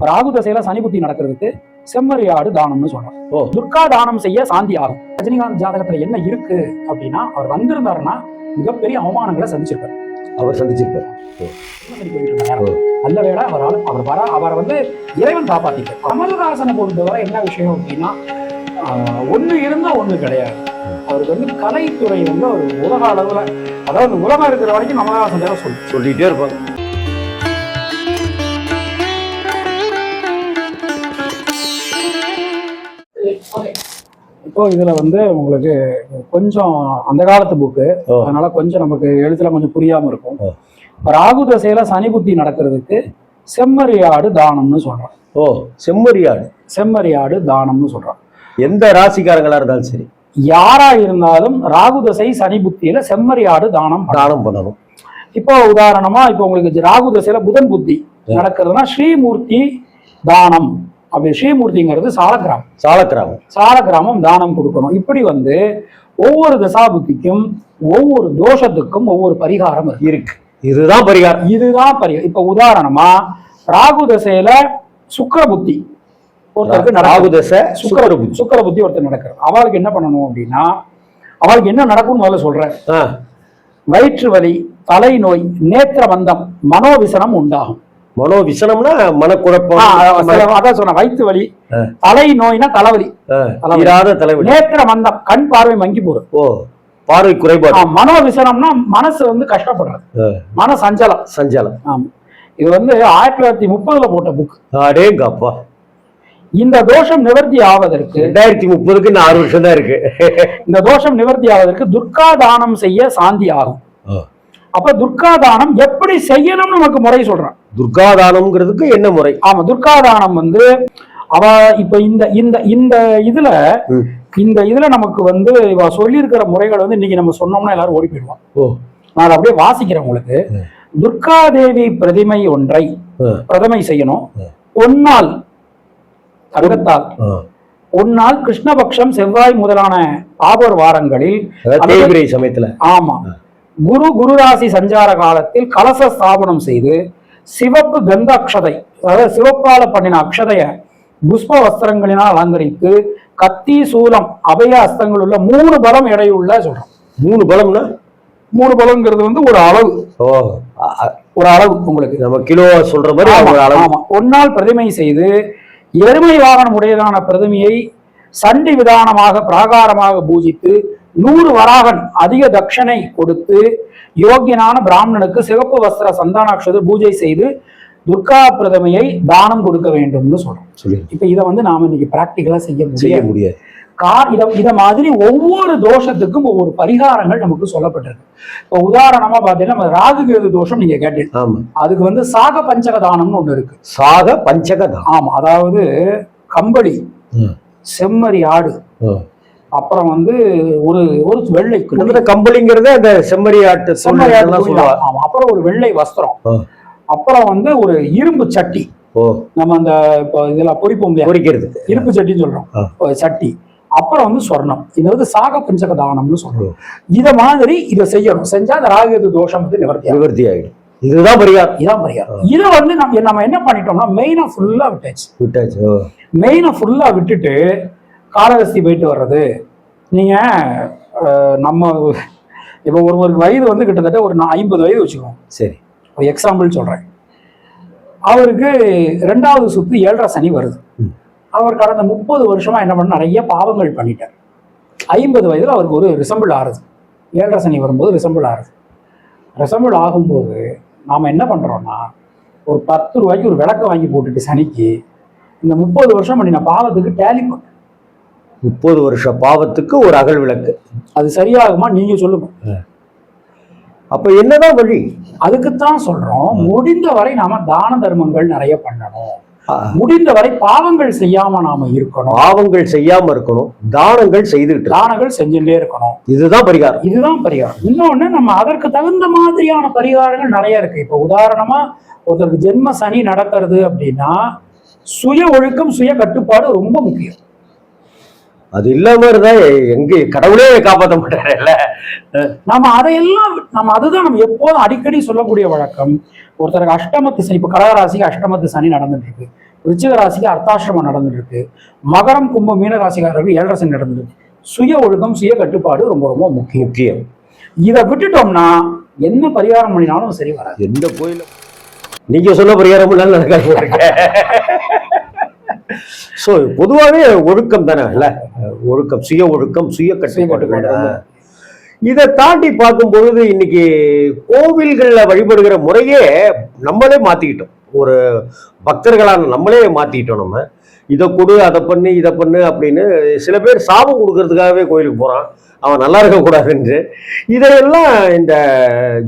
ராகு தசையில சனி புத்தி நடக்கிறதுக்கு செம்மறியாடு தானம்னு சொல்றோம் ஓ. துர்கா தானம் செய்ய சாந்தி ஆகும். ரஜினிகாந்த் ஜாதகத்துல என்ன இருக்கு அப்படின்னா அவர் வந்திருந்தாருன்னா மிகப்பெரிய அவமானங்களை சந்திச்சிருப்பாரு. அவர் சந்திச்சிருப்பார். நல்ல வேளை அவரால் அவர் வர அவரை வந்து இறைவன் காப்பாத்திட்டார் கமல்ஹாசனை பொறுத்தவரை என்ன விஷயம் அப்படின்னா ஆஹ், ஒண்ணு இருந்தா ஒண்ணு கிடையாது. அவருக்கு வந்து கலைத்துறை வந்து ஒரு உலக அளவுல அதாவது உலகம் இருக்கிற வரைக்கும் கமல்ஹாசன் சொல்லு. சொல்லிட்டே இருப்பாங்க. இப்போ இதுல வந்து உங்களுக்கு கொஞ்சம் அந்த காலத்து புக்கு. அதனால கொஞ்சம் நமக்கு எழுத்துல கொஞ்சம் புரியாம இருக்கும். ராகு தசையில சனி புத்தி நடக்கிறதுக்கு செம்மறியாடு தானம்னு சொல்றோம் ஓ செம்மறியாடு. செம்மறியாடு தானம்னு சொல்றோம் எந்த ராசிக்காரங்களா இருந்தாலும் சரி. யாரா இருந்தாலும் ராகு தசை சனி புத்தியில செம்மறியாடு தானம். தானம் பண்ணணும். இப்போ உதாரணமா இப்போ உங்களுக்கு ராகு தசையில புதன் புத்தி நடக்கிறதுனா ஸ்ரீமூர்த்தி தானம். அப்படி ஸ்ரீமூர்த்திங்கிறது சாலக்கிராமம். சாலக்கிராமம். சாலக்கிராமம் தானம் கொடுக்கணும். இப்படி வந்து ஒவ்வொரு தசாபுத்திக்கும் ஒவ்வொரு தோஷத்துக்கும் ஒவ்வொரு பரிகாரம் இருக்கு. இதுதான் பரிகாரம். இதுதான் பரிகாரம் இப்ப உதாரணமா ராகு தசையில சுக்கிர புத்தி ஒருத்தருக்கு. ராகு தசை சுக்கிர புத்தி சுக்கிர புத்தி ஒருத்தர் நடக்கிறது அவளுக்கு என்ன பண்ணணும் அப்படின்னா அவளுக்கு என்ன நடக்கும்னு முதல்ல சொல்றேன். வயிற்று வலி தலைநோய் நேத்திர வந்தம் மனோவிசனம் உண்டாகும். மனோ விசனம்னா மனக்குழப்பம் அதான் சொன்ன வயிற்று வலி ஆ. தலைநோய்னா தலைவலி. ஆ, தலைவலி. நேத்திர வந்தம் கண் பார்வை மங்கி போறது ஓ பார்வை குறைபாடு. ஆ, மனோவிசனம்னா மனசு வந்து கஷ்டப்படுறது. மன சஞ்சலம் சஞ்சலம். ஆமா. இது வந்து ஆயிரத்தி தொள்ளாயிரத்தி முப்பதுல போட்ட புக் அடேங்க அப்பா இந்த தோஷம் நிவர்த்தி ஆவதற்கு ரெண்டாயிரத்தி முப்பதுக்கு இன்னும் ஆறு வருஷம் தான் இருக்கு. இந்த தோஷம் நிவர்த்தி ஆவதற்கு துர்கா தானம் செய்ய சாந்தி ஆகும். அப்ப துர்கா தானம் எப்படி செய்யணும்னு நமக்கு முறை சொல்றான். துர்காதானம்ங்கிறதுக்கு என்ன முறை? ஆமா துர்கா தானம் வந்து அவ இப்ப இந்த இந்த இந்த இதுல. இந்த இதுல நமக்கு வந்து இவ சொல்லி இருக்கிற முறைகள் வந்து இன்னைக்கு நம்ம சொன்னோம்னா எல்லாரும் ஓடி போயிடுவான் ஓ. நான் அப்படியே வாசிக்கிறேன் உங்களுக்கு. துர்கா தேவி பிரதிமை ஒன்றை பிரதமை செய்யணும். பொன்னால் தங்கத்தால். ஆ. பொன்னால் கிருஷ்ணபக்ஷம் செவ்வாய் முதலான ஆபர் வாரங்களில் சமயத்துல. ஆமா. குரு குருராசி சஞ்சார காலத்தில் கலச ஸ்தாபனம் செய்து சிவப்பு கந்த அக்ஷதை அதாவது சிவப்பால பண்ணின அக்ஷதைய புஷ்ப வஸ்திரங்களினால் அலங்கரித்து கத்தி சூலம் அபய அஸ்தங்கள் உள்ள மூணு பலம் எடையுள்ள சொல்றோம். மூணு பலம்னா? மூணு பலம்ங்கிறது வந்து ஒரு அளவு. ஓ ஒரு அளவு உங்களுக்கு. நம்ம கிலோ சொல்ற மாதிரி ஆமா. பொன்னால் பிரதிமை செய்து எருமை வாகனம் உடையதான பிரதிமையை சண்டி விதானமாக பிராகாரமாக பூஜித்து நூறு வராகன் அதிக தட்சணை கொடுத்து யோக்கியனான பிராமணனுக்கு சிவப்பு வஸ்திர சந்தானாட்சத பூஜை செய்து துர்கா பிரதமையை தானம் கொடுக்க வேண்டும்னு சொல்றோம். இப்ப இதை வந்து நாம இன்னைக்கு பிராக்டிக்கலா செய்ய முடியாது. கார் இத இத மாதிரி ஒவ்வொரு தோஷத்துக்கும் ஒவ்வொரு பரிகாரங்கள் நமக்கு சொல்லப்பட்டிருக்கு. இப்போ உதாரணமா பாத்தீங்கன்னா நம்ம ராகு கேது தோஷம் நீங்க கேட்டீங்க. அதுக்கு வந்து சாக பஞ்சக தானம்னு ஒண்ணு இருக்கு. சாக பஞ்சகதம் ஆமா அதாவது கம்பளி செம்மறி ஆடு அப்புறம் வந்து ஒரு ஒரு வெள்ளை. கிட்டத்தட்ட கம்பளிங்கிறத அந்த செம்மறி ஆட்டு செம்மறி ஆடு சொல்லுவாங்க துணி சொல்லுவா தான். ஆமா அப்புறம் ஒரு வெள்ளை வஸ்திரம். அப்புறம் வந்து ஒரு இரும்பு சட்டி. நம்ம அந்த இப்போ இதுல பொறிப்போம் இல்லையா? பொறிக்கிறதுக்கு இரும்பு சட்டின்னு சொல்றோம். சட்டி. அப்புறம் வந்து சொர்ணம். இது வந்து சாக பஞ்சக தானம்னு சொல்றோம். இத மாதிரி இதை செய்யணும். செஞ்சா அந்த ராகு தோஷம் வந்து நிவர்த்தி. நிவர்த்தி ஆயிடும். இதுதான் பரிகாரம். இதான் பரிகாரம். இதை வந்து நம்ம நம்ம என்ன பண்ணிட்டோம்னா மெயினா ஃபுல்லா விட்டாச்சு. விட்டாச்சு. மெயினை ஃபுல்லாக விட்டுட்டு காலகஸ்தி போயிட்டு வர்றது. நீங்கள் நம்ம இப்போ ஒருவருக்கு வயது வந்து கிட்டத்தட்ட ஒரு நா- ஐம்பது வயது வச்சுக்கோங்க. சரி. ஒரு எக்ஸாம்பிள் சொல்கிறேன் அவருக்கு ரெண்டாவது சுத்து ஏழரை சனி வருது. அவர் கடந்த முப்பது வருஷமா என்ன பண்ண நிறைய பாவங்கள் பண்ணிட்டார். ஐம்பது வயதில் அவருக்கு ஒரு ரிசம்பிள் ஆறுது. ஏழரை சனி வரும்போது ரிசம்பிள் ஆறுது. ரிசம்பிள் ஆகும்போது நாம் என்ன பண்ணுறோம்னா ஒரு பத்து ரூபாய்க்கு ஒரு விளக்கு வாங்கி போட்டுட்டு சனிக்கு இந்த முப்பது வருஷம் பண்ணின பாவத்துக்கு டேலி பண்ணு. முப்பது வருஷ பாவத்துக்கு ஒரு அகல் விளக்கு. அது சரியாகுமா? நீங்க சொல்லுங்க. அப்ப என்னதான் வழி? அதுக்குத்தான் சொல்றோம். முடிந்த வரை நாம தான தர்மங்கள் நிறைய பண்ணணும். முடிந்த வரை பாவங்கள் செய்யாம நாம இருக்கணும். பாவங்கள் செய்யாம இருக்கணும். தானங்கள் செய்துட்டு இருக்கணும். தானங்கள் செஞ்சுட்டே இருக்கணும். இதுதான் பரிகாரம். இதுதான் பரிகாரம். இன்னொன்னு நம்ம அதற்கு தகுந்த மாதிரியான பரிகாரங்கள் நிறைய இருக்கு. இப்போ உதாரணமா ஒருத்தருக்கு ஜென்ம சனி நடக்கிறது அப்படின்னா சுய ஒழுக்கம் சுய கட்டுப்பாடு ரொம்ப முக்கியம். அது இல்லாம இருந்தா எங்க கடவுளே காப்பாற்ற மாட்டாருல்ல நம்ம அதையெல்லாம் நம்ம அதுதான் நம்ம எப்போதும் அடிக்கடி சொல்லக்கூடிய வழக்கம். ஒருத்தருக்கு அஷ்டமத்து சனி இப்போ கடகராசிக்கு அஷ்டமத்து சனி நடந்துட்டு இருக்கு விருச்சிக ராசிக்கு அர்த்தாசிரமம் நடந்துருக்கு மகரம் கும்பம் மீன ராசிக்காரருக்கு ஏழரசன் நடந்துருக்கு சுய ஒழுக்கம் சுய கட்டுப்பாடு ரொம்ப ரொம்ப முக்கியம். முக்கியம். இதை விட்டுட்டோம்னா என்ன பரிகாரம் பண்ணினாலும் சரி வராது. எந்த கோயில நீங்க சொன்ன பரிகாரம் நடக்காது. ஸோ பொதுவாகவே ஒழுக்கம் தானே இல்ல? ஒழுக்கம் சுய ஒழுக்கம் சுய கட்டுப்பாடு. இதை தாண்டி பார்க்கும் பொழுது இன்னைக்கு கோவில்கள்ல வழிபடுகிற முறையே நம்மளே மாத்திக்கிட்டோம். ஒரு பக்தர்களான நம்மளே மாத்திக்கிட்டோம் நம்ம. இதை கொடு அதை பண்ணு இதை பண்ணு அப்படின்னு சில பேர் சாபம் கொடுக்கறதுக்காகவே கோயிலுக்கு போகிறான் அவன் நல்லா இருக்கக்கூடாதுன்னு இதையெல்லாம் இந்த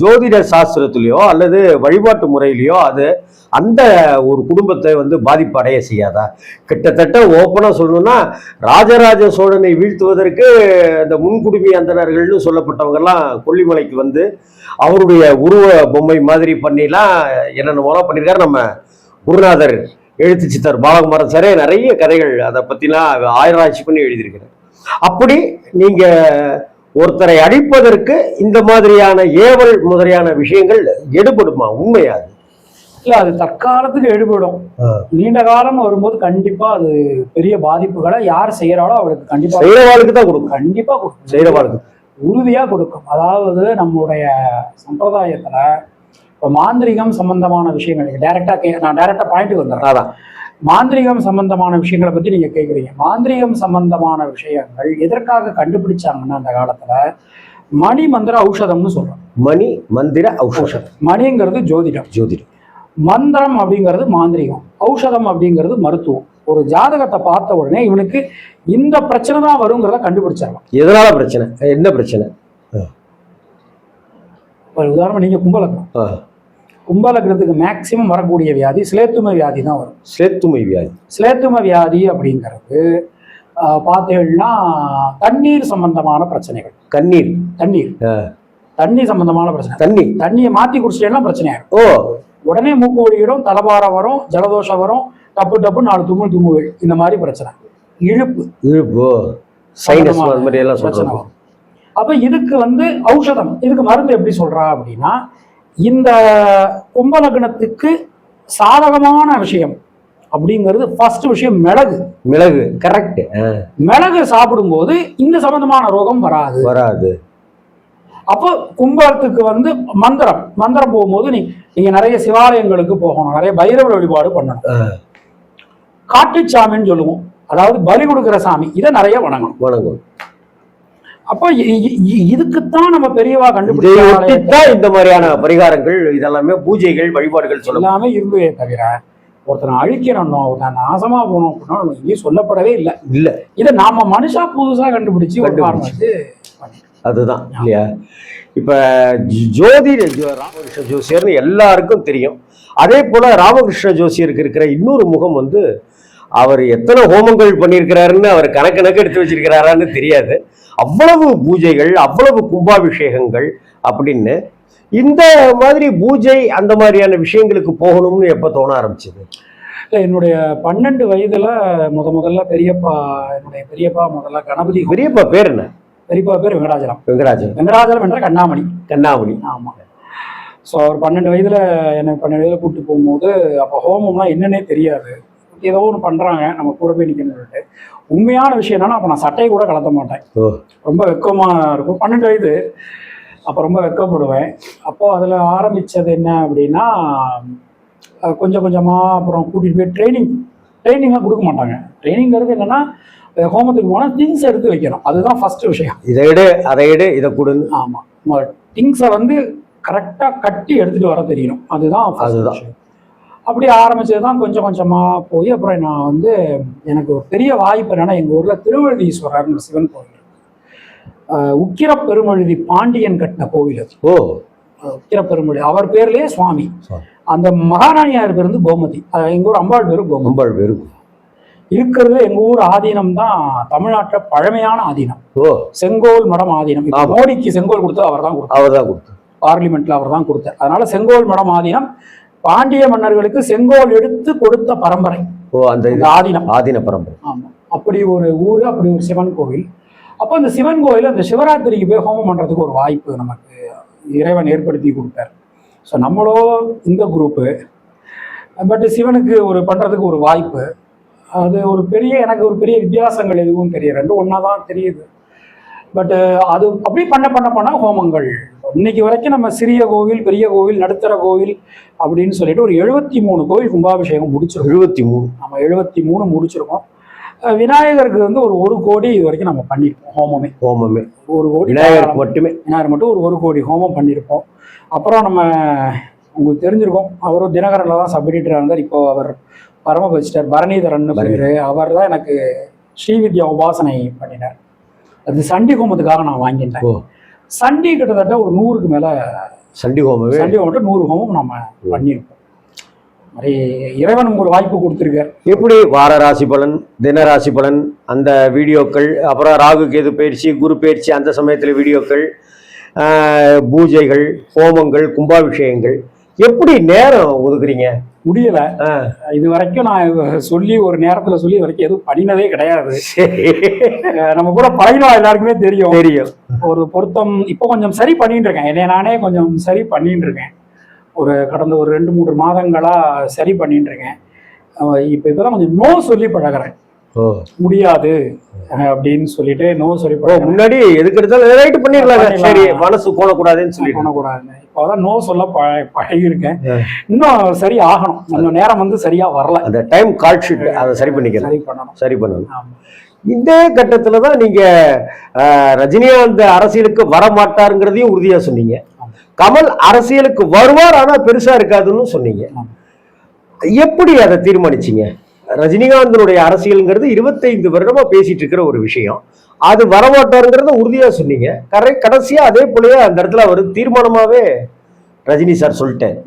ஜோதிட சாஸ்திரத்துலேயோ அல்லது வழிபாட்டு முறையிலையோ அது அந்த ஒரு குடும்பத்தை வந்து பாதிப்படைய செய்யாதா? கிட்டத்தட்ட ஓப்பனாக சொல்லணும்னா ராஜராஜ சோழனை வீழ்த்துவதற்கு இந்த முன்குடுமி அந்தனர்கள்னு சொல்லப்பட்டவங்கெல்லாம் கொல்லிமலைக்கு வந்து அவருடைய உருவ பொம்மை மாதிரி பண்ணிலாம் என்னென்னமோலாம் பண்ணியிருக்காரு நம்ம குருநாதர். எழுத்து சித்தர் பாலகுமாரன் சாரே நிறைய கதைகள் அதை பற்றிலாம் ஆராய்ச்சி பண்ணி எழுதியிருக்கிறார். அப்படி நீங்க ஒருத்தரை அழிப்பதற்கு இந்த மாதிரியான ஏவல் முதலியான விஷயங்கள் எடுபடுமா? உண்மையா அது? இல்ல அது தற்காலத்துக்கு எடுபடும். நீண்ட காலம் வரும்போது கண்டிப்பா அது பெரிய பாதிப்புகளை யார் செய்யறாளோ அவளுக்கு கண்டிப்பா செய்யறவாளுக்கு தான் கொடுக்கும். கண்டிப்பா கொடுக்கும். செய்யறவாளுக்கு உறுதியா கொடுக்கும். அதாவது நம்மளுடைய சம்பிரதாயத்துல இப்போ மாந்திரிகம் சம்பந்தமான விஷயங்கள் டைரக்டா கே நான் டைரக்டா பாயிண்ட்டுக்கு வந்துடுறேன். அதான். மாந்திரிகம் சம்பந்தமான விஷயங்களை பத்தி நீங்க கேக்குறீங்க. மாந்திரிகம் சம்பந்தமான விஷயங்கள் எதற்காக கண்டுபிடிச்சாங்கன்னா அந்த காலத்துல மணி மந்திர ஔஷதம்னு சொல்றோம். மணி மந்திர ஔஷதம். மணிங்கிறது ஜோதிடம். ஜோதிடம். மந்திரம் அப்படிங்கிறது மாந்திரிகம். ஔஷதம் அப்படிங்கிறது மருத்துவம். ஒரு ஜாதகத்தை பார்த்த உடனே இவனுக்கு இந்த பிரச்சனை தான் வருங்கிறத கண்டுபிடிச்சிடலாம். எதனால பிரச்சனை? என்ன பிரச்சனை? ஒரு உதாரணம் நீங்க கும்பலக்னம் ஆ. கும்பலக்னத்துக்கு மேக்சிமம் வரக்கூடிய வியாதி சிலேத்தும வியாதி தான் வரும். சேத்துமை வியாதி. சிலேத்தும வியாதி அப்படிங்கிறது பார்த்தீங்கன்னா தண்ணீர் சம்பந்தமான பிரச்சனைகள். தண்ணீர். ஆ. தண்ணி சம்பந்தமான பிரச்சனை. தண்ணி தண்ணியை மாத்தி குடிச்சிட்டேன்னா பிரச்சனை ஆயிடும். ஓ. உடனே மூக்கு ஒழியிடும் தலைபாரம் வரும் ஜலதோஷம் வரும் டப்பு டப்பு நாலு தும்மல் தும்முகள் இந்த மாதிரி பிரச்சனை. இழுப்பு. இழுப்பு. சைனஸ் மாதிரி எல்லாம் பிரச்சனை வரும். அப்ப இதுக்கு வந்து ஔஷதம். இதுக்கு மருந்து எப்படி சொல்றா அப்படின்னா இந்த கும்பலக்னத்துக்கு சாதகமான விஷயம் அப்படிங்கிறது ஃபர்ஸ்ட் விஷயம் மிளகு. மிளகு கரெக்ட் மிளகு சாப்பிடும்போது இந்த சம்பந்தமான ரோகம் வராது. வராது. அப்போ கும்பத்துக்கு வந்து மந்திரம் மந்திரம் போகும்போது நீ நீங்க நிறைய சிவாலயங்களுக்கு போகணும் நிறைய பைரவர் வழிபாடு பண்ணணும். காட்டுச்சாமின்னு சொல்லுவோம். அதாவது பலி கொடுக்குற சாமி இதை நிறைய வணங்கணும். வணங்கும். அப்போ இதுக்குத்தான் நம்ம பெரியவா கண்டுபிடிச்ச இந்த மாதிரியான பரிகாரங்கள் இதெல்லாமே பூஜைகள் வழிபாடுகள் சொல்ல எல்லாமே இருந்ததே தவிர ஒருத்தனை அழிக்கிறோம் ஒருத்தன் நாசமா போகணும் அப்படின்னா நம்ம எங்கேயும் சொல்லப்படவே இல்லை. இல்ல. இதை நாம மனுஷா புதுசா கண்டுபிடிச்சு பண்ணிட்டோம். அதுதான் இல்லையா? இப்ப ஜோ- ஜோதிட ஜோ- ராமகிருஷ்ண ஜோசியர்னு எல்லாருக்கும் தெரியும். அதே போல ராமகிருஷ்ண ஜோசியருக்கு இருக்கிற இன்னொரு முகம் வந்து அவர் எத்தனை ஹோமங்கள் பண்ணியிருக்கிறாருன்னு அவர் கணக்கணக்கு எடுத்து வச்சிருக்கிறாரான்னு தெரியாது. அவ்வளவு பூஜைகள் அவ்வளவு கும்பாபிஷேகங்கள் அப்படின்னு இந்த மாதிரி பூஜை அந்த மாதிரியான விஷயங்களுக்கு போகணும்னு எப்ப தோண ஆரம்பிச்சது? இல்ல, என்னுடைய பன்னெண்டு வயதுல முத முதல்ல பெரியப்பா என்னுடைய பெரியப்பா முதல்ல கணபதி பெரியப்பா பேர் என்ன? பெரியப்பா பேர் வெங்கடாஜலம். வெங்கடாஜன் வெங்கடாஜலம் என்ற கண்ணாமணி. கண்ணாமணி. ஆமா. ஸோ ஒரு பன்னெண்டு வயதுல என்னை பன்னெண்டு வயதுல கூப்பிட்டு போகும்போது அப்போ ஹோமம்னா என்னன்னே தெரியாது. ஏதோ ஒன்று பண்றாங்க நம்ம கூட போய் நிற்கணும்னு சொல்லிட்டு உண்மையான விஷயம் என்னன்னா அப்போ நான் சட்டையை கூட கலத்த மாட்டேன். ரொம்ப வெக்கமா இருக்கும். பன்னெண்டு வயது. அப்போ ரொம்ப வெக்கப்படுவேன். அப்போ அதில் ஆரம்பிச்சது என்ன அப்படின்னா கொஞ்சம் கொஞ்சமாக அப்புறம் கூட்டிகிட்டு போய் ட்ரைனிங் ட்ரைனிங்லாம் கொடுக்க மாட்டாங்க. ட்ரைனிங்கிறது என்னன்னா ஹோமத்துக்கு போனால் திங்ஸ் எடுத்து வைக்கணும். அதுதான் ஃபர்ஸ்ட் விஷயம். இதை எடு அதை எடு இதை கொடுன்னு. ஆமாம் திங்ஸை வந்து கரெக்டாக கட்டி எடுத்துகிட்டு வர தெரியணும். அதுதான் அதுதான். அப்படி ஆரம்பிச்சது தான் கொஞ்சம் கொஞ்சமாக போய் அப்புறம் நான் வந்து எனக்கு ஒரு பெரிய வாய்ப்பு என்னன்னா எங்கள் ஊரில் திருவழுதீஸ்வரர்னு சிவன் கோவில் உக்கிர பெருமழுதி பாண்டியன் கட்டின கோவில் அது. ஓ. உக்கிர பெருமழுதி அவர் பேர்லயே சுவாமி. அந்த மகாராணியார் பேர் வந்து கோமதி. அஹ் எங்க ஊர் அம்பாள் பேரு கோமதி. ரொம்ப பேரு இருக்கிறது எங்க ஊர் ஆதீனம் தான் தமிழ்நாட்டில் பழமையான ஆதீனம். ஓ. செங்கோல் மடம் ஆதீனம். மோடிக்கு செங்கோல் கொடுத்தது அவர் தான் கொடுத்தார். அவர் தான் கொடுத்தார். பார்லிமெண்ட்ல அவர் தான் கொடுத்தார். அதனால செங்கோல் மடம் ஆதீனம் பாண்டிய மன்னர்களுக்கு செங்கோல் எடுத்து கொடுத்த பரம்பரை. ஓ அந்த ஆதீனம். ஆதீன பரம்பரை. ஆமா. அப்படி ஒரு ஊர் அப்படி ஒரு சிவன் கோவில் அப்போ அந்த சிவன் கோயில் அந்த சிவராத்திரிக்கு போய் ஹோமம் பண்றதுக்கு ஒரு வாய்ப்பு நமக்கு இறைவன் ஏற்படுத்தி கொடுத்தார். ஸோ நம்மளோ இந்த குரூப்பு பட் சிவனுக்கு ஒரு பண்றதுக்கு ஒரு வாய்ப்பு. அது ஒரு பெரிய எனக்கு ஒரு பெரிய வித்தியாசங்கள் எதுவும் தெரியும் ரெண்டும் ஒன்றா தான் தெரியுது. பட் அது அப்படி பண்ண பண்ண பண்ண ஹோமங்கள் இன்னைக்கு வரைக்கும் நம்ம சிறிய கோவில் பெரிய கோவில் நடுத்தர கோவில் அப்படின்னு சொல்லிட்டு ஒரு எழுபத்தி மூணு கோவில் கும்பாபிஷேகம் முடிச்சிருக்கோம். எழுபத்தி மூணு. நம்ம எழுபத்தி மூணு முடிச்சிருக்கோம். விநாயகருக்கு வந்து ஒரு ஒரு கோடி இது வரைக்கும் நம்ம பண்ணியிருப்போம் ஹோமமே. ஹோமமே. ஒரு கோடி விநாயகருக்கு மட்டுமே. விநாயகர் மட்டும் ஒரு ஒரு கோடி ஹோமம் பண்ணியிருப்போம். அப்புறம் நம்ம உங்களுக்கு தெரிஞ்சிருக்கும் அவரும் தினகரனில் தான் சப் எடிட்டராக இருந்தார். இப்போ அவர் பரமபதிச்சிட்டார் பரணிதரன் பேர். அவர் தான் எனக்கு ஸ்ரீவித்யா உபாசனை பண்ணினார். அது சண்டி ஹோமத்துக்காக நான் வாங்கிட்டேன். சண்டி கிட்டத்தட்ட ஒரு நூறுக்கு மேலே சண்டி ஹோமமே? சண்டி ஹோமம் நூறு ஹோமம் நம்ம பண்ணியிருப்போம் மாதிரி இறைவன் ஒரு வாய்ப்பு கொடுத்துருக்கார். எப்படி வார ராசி பலன் தின ராசி பலன் அந்த வீடியோக்கள் அப்புறம் ராகு கேது பயிற்சி குரு பயிற்சி அந்த சமயத்தில் வீடியோக்கள் பூஜைகள் ஹோமங்கள் கும்பாபிஷேகங்கள் எப்படி நேரம் ஒதுக்குறீங்க? முடியல. இது வரைக்கும் நான் சொல்லி ஒரு நேரத்தில் சொல்லி வரைக்கும் எதுவும் பண்ணினதே கிடையாது. நம்ம கூட பழகினோம் எல்லாருக்குமே தெரியும். தெரியும். ஒரு பொருத்தம் இப்போ கொஞ்சம் சரி பண்ணிட்டு இருக்கேன். என்னை நானே கொஞ்சம் சரி பண்ணிட்டு இருக்கேன். ஒரு கடந்த ஒரு ரெண்டு மூன்று மாதங்களா சரி பண்ணிட்டு இருக்கேன். இப்போ இப்போதான் கொஞ்சம் நோ சொல்லி பழகுறேன். முடியாது அப்படின்னு சொல்லிட்டு நோ சொல்லி முன்னாடி எதுக்கு எடுத்தாலும் ரைட் பண்ணிடலாம். சரி மனசு போனக்கூடாதுன்னு சொல்லிட்டு. பண்ணக்கூடாதுன்னு இப்போதான் நோ சொல்ல பழ பழகியிருக்கேன். இன்னும் சரி ஆகணும். இன்னும் நேரம் வந்து சரியா வரல. அந்த டைம் கால் ஷீட் அதை சரி பண்ணிக்கிறேன் சரி பண்ணணும். சரி பண்ணணும். இந்த கட்டத்துல தான் நீங்க ஆஹ், ரஜினிகாந்த் அரசியலுக்கு வர மாட்டாருங்கிறதையும் உறுதியா சொன்னீங்க. கமல் அரசியலுக்கு வருவார் ஆனா பெருசா இருக்காதுன்னு சொன்னீங்க. எப்படி அதை தீர்மானிச்சீங்க? ரஜினிகாந்தனுடைய அரசியல்ங்கிறது இருபத்தைந்து வருடமா பேசிட்டு இருக்கிற ஒரு விஷயம். அது வரமாட்டாருங்கிறத உறுதியா சொன்னீங்க. கரை கடைசியா அதே போலயே அந்த இடத்துல அவர் தீர்மானமாவே ரஜினி சார் சொல்லிட்டாரு.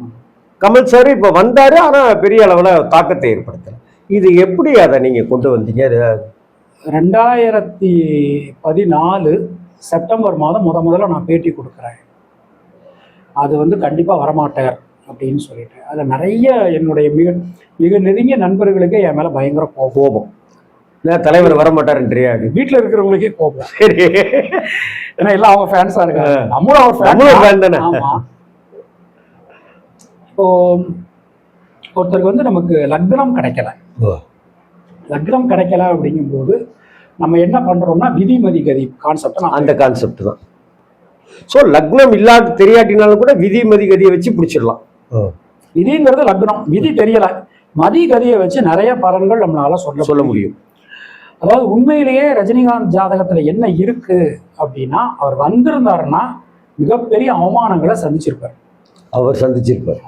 கமல் சார் இப்ப வந்தாரு ஆனா பெரிய அளவுல தாக்கத்தை ஏற்படுத்தல. இது எப்படி அதை நீங்க கொண்டு வந்தீங்க? ரெண்டாயிரத்தி பதினாலு செப்டம்பர் மாதம் முத முதல்ல நான் பேட்டி கொடுக்குறேன். அது வந்து கண்டிப்பாக வரமாட்டார். அப்படின்னு சொல்லிட்டு அதில் நிறைய என்னுடைய மிக மிக நெருங்கிய நண்பர்களுக்கே என் மேலே பயங்கர கோபம். கோபம். என்ன தலைவர் வர மாட்டாருன்றியா வீட்டில் இருக்கிறவங்களுக்கே கோபம். சரி. ஏன்னா எல்லாம் அவங்க ஃபேன்ஸாக இருக்காங்க. நம்மளும் நம்மளும் ஃபேன் fan தானே. இப்போ ஒருத்தருக்கு வந்து நமக்கு லக்னம் கிடைக்கல. லக்னம் கிடைக்கல அப்படிங்கும்போது நம்ம என்ன பண்றோம்னா விதிமதி கதி கான்செப்டை அந்த கான்செப்ட் தான். ஸோ லக்னம் இல்லாத தெரியாட்டினாலும் கூட விதி மதி கதியை வச்சு பிடிச்சிடலாம். விதிங்கிறது லக்னம். விதி தெரியல. மதி கதியை வச்சு நிறைய பலன்கள் நம்மளால சொல்ல சொல்ல முடியும். அதாவது உண்மையிலேயே ரஜினிகாந்த் ஜாதகத்துல என்ன இருக்கு அப்படின்னா அவர் வந்திருந்தாருன்னா மிகப்பெரிய அவமானங்களை சந்திச்சிருப்பார். அவர் சந்திச்சிருப்பார்.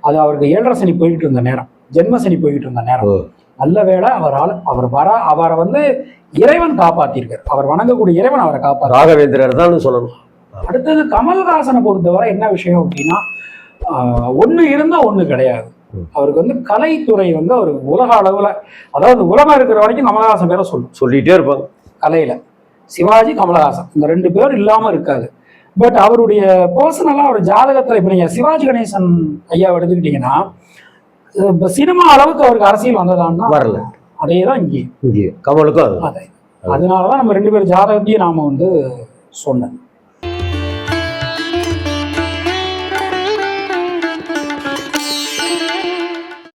அது அவருக்கு ஏழரை சனி போய்கிட்டு இருந்த நேரம். ஜென்ம சனி போய்கிட்டு இருந்த நேரம். நல்ல வேளை அவரால் அவர் வர அவரை வந்து இறைவன் காப்பாத்திருக்கார். அவர் வணங்கக்கூடிய இறைவன் அவரை காப்பாற்ற ராகவேந்திரர் தான் சொல்லணும். அடுத்தது கமல்ஹாசனை பொறுத்தவரை என்ன விஷயம் அப்படின்னா ஆஹ், ஒண்ணு இருந்தா ஒண்ணு கிடையாது. அவருக்கு வந்து கலைத்துறை வந்து அவர் உலக அளவுல அதாவது உலகம் இருக்கிற வரைக்கும் கமலஹாசன் பேரை சொல்லும் சொல்லிட்டே இருப்பாங்க. கலையில. சிவாஜி கமலஹாசன். இந்த ரெண்டு பேர் இல்லாம இருக்காது. பட் அவருடைய பர்சனலா அவர் ஜாதகத்துல இப்ப நீங்க சிவாஜி கணேசன் ஐயா எடுத்துக்கிட்டீங்கன்னா இப்ப சினிமா அளவுக்கு அவருக்கு அரசியல் வந்ததான்னா வரல. அதே தான் இங்கே இங்கே கமலுக்கும் அது. அதே. அதனாலதான் நம்ம ரெண்டு பேர் ஜாதகத்தையும் நாம வந்து சொன்னது.